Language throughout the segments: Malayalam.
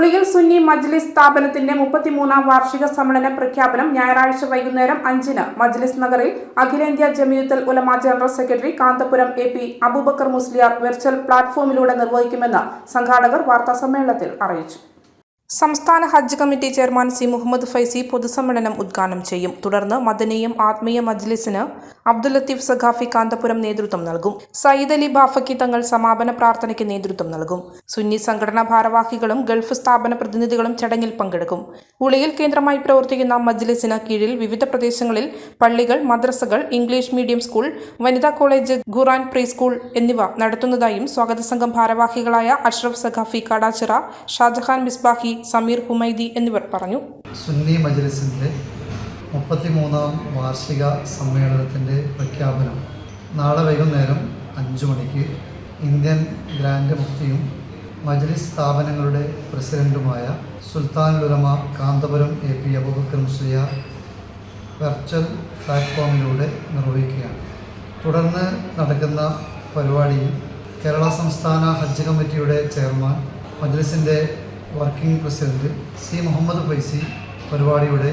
ഉളിയിൽ സുന്നി മജ്ലിസ് സ്ഥാപനത്തിന്റെ മുപ്പത്തിമൂന്നാം വാർഷിക സമ്മേളന പ്രഖ്യാപനം ഞായറാഴ്ച വൈകുന്നേരം അഞ്ചിന് മജ്ലിസ് നഗറിൽ അഖിലേന്ത്യാ Jamiyyathul Ulama general secretary Kanthapuram A P Abubakar Musliyar virtual പ്ലാറ്റ്ഫോമിലൂടെ നിർവഹിക്കുമെന്ന് സംഘാടകർ വാർത്താ സമ്മേളനത്തിൽ അറിയിച്ചു. സംസ്ഥാന Hajj committee chairman C Muhammad Faizi പൊതുസമ്മേളനം ഉദ്ഘാടനം ചെയ്യും. തുടർന്ന് മദനീയം ആത്മീയ മജ്ലിസിന് അബ്ദുൽ ലത്തീഫ് സഖാഫി കാന്തപുരം നേതൃത്വം നൽകും. സയ്യിദ് അലി ബാഫക്കി തങ്ങൾ സമാപന പ്രാർത്ഥനയ്ക്ക് നേതൃത്വം നൽകും. സുന്നി സംഘടനാ ഭാരവാഹികളും ഗൾഫ് സ്ഥാപന പ്രതിനിധികളും ചടങ്ങിൽ പങ്കെടുക്കും. ഉളിയിൽ കേന്ദ്രമായി പ്രവർത്തിക്കുന്ന മജ്ലിസിന് കീഴിൽ വിവിധ പ്രദേശങ്ങളിൽ പള്ളികൾ മദ്രസകൾ ഇംഗ്ലീഷ് മീഡിയം സ്കൂൾ വനിതാ കോളേജ് ഖുറാൻ പ്രീ സ്കൂൾ എന്നിവ നടത്തുന്നതായും സ്വാഗത സംഘം ഭാരവാഹികളായ അഷ്റഫ് സഖാഫി കാടാച്ചിറ ഷാജഹാൻ മിസ്ബാഹി സമീർ ഹുമൈദി എന്നിവർ പറഞ്ഞു. സുന്നി മജ്ലിസിന്റെ മുപ്പത്തിമൂന്നാം വാർഷിക സമ്മേളനത്തിന്റെ പ്രഖ്യാപനം നാളെ വൈകുന്നേരം അഞ്ച് മണിക്ക് ഇന്ത്യൻ ഗ്രാൻഡ് മുഫ്തിയും മജ്ലിസ് സ്ഥാപനങ്ങളുടെ പ്രസിഡന്റുമായ സുൽത്താൻ ഉലമ Kanthapuram A P Aboobacker Musliyar virtual പ്ലാറ്റ്ഫോമിലൂടെ നിർവഹിക്കുകയാണ്. തുടർന്ന് നടക്കുന്ന പരിപാടിയിൽ കേരള സംസ്ഥാന ഹജ്ജ് കമ്മിറ്റിയുടെ chairman മജ്ലിസിന്റെ working president C Muhammad Faizi പരിപാടിയുടെ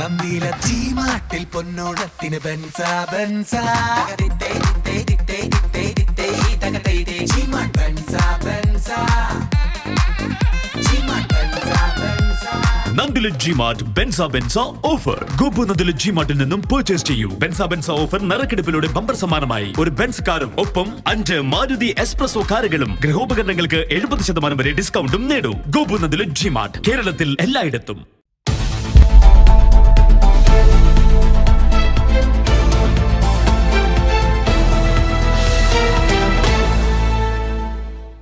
നന്ദിയിലെ ചീമാട്ടിൽ പൊന്നോണത്തിന് ബെൻസ ബെൻസ. നന്ദിലെ ബെൻസ ബെൻസ. ബെൻസ ഓഫർ. ഗോപു നന്ദിലെ ജി മാർട്ടിൽ നിന്നും പർച്ചേസ് ചെയ്യൂ. ബെൻസ ബെൻസ ഓഫർ നറുക്കെടുപ്പിലൂടെ ബമ്പർ സമ്മാനമായി. ഒരു ബെൻസ് കാറും ഒപ്പം അഞ്ച് മാരുതി എക്സ്പ്രസോ കാറുകളും ഗൃഹോപകരണങ്ങൾക്ക് എഴുപത് ശതമാനം വരെ ഡിസ്കൗണ്ടും നേടൂ. ഗോപു നന്ദിലെ ജി മാർട്ട് കേരളത്തിൽ എല്ലായിടത്തും.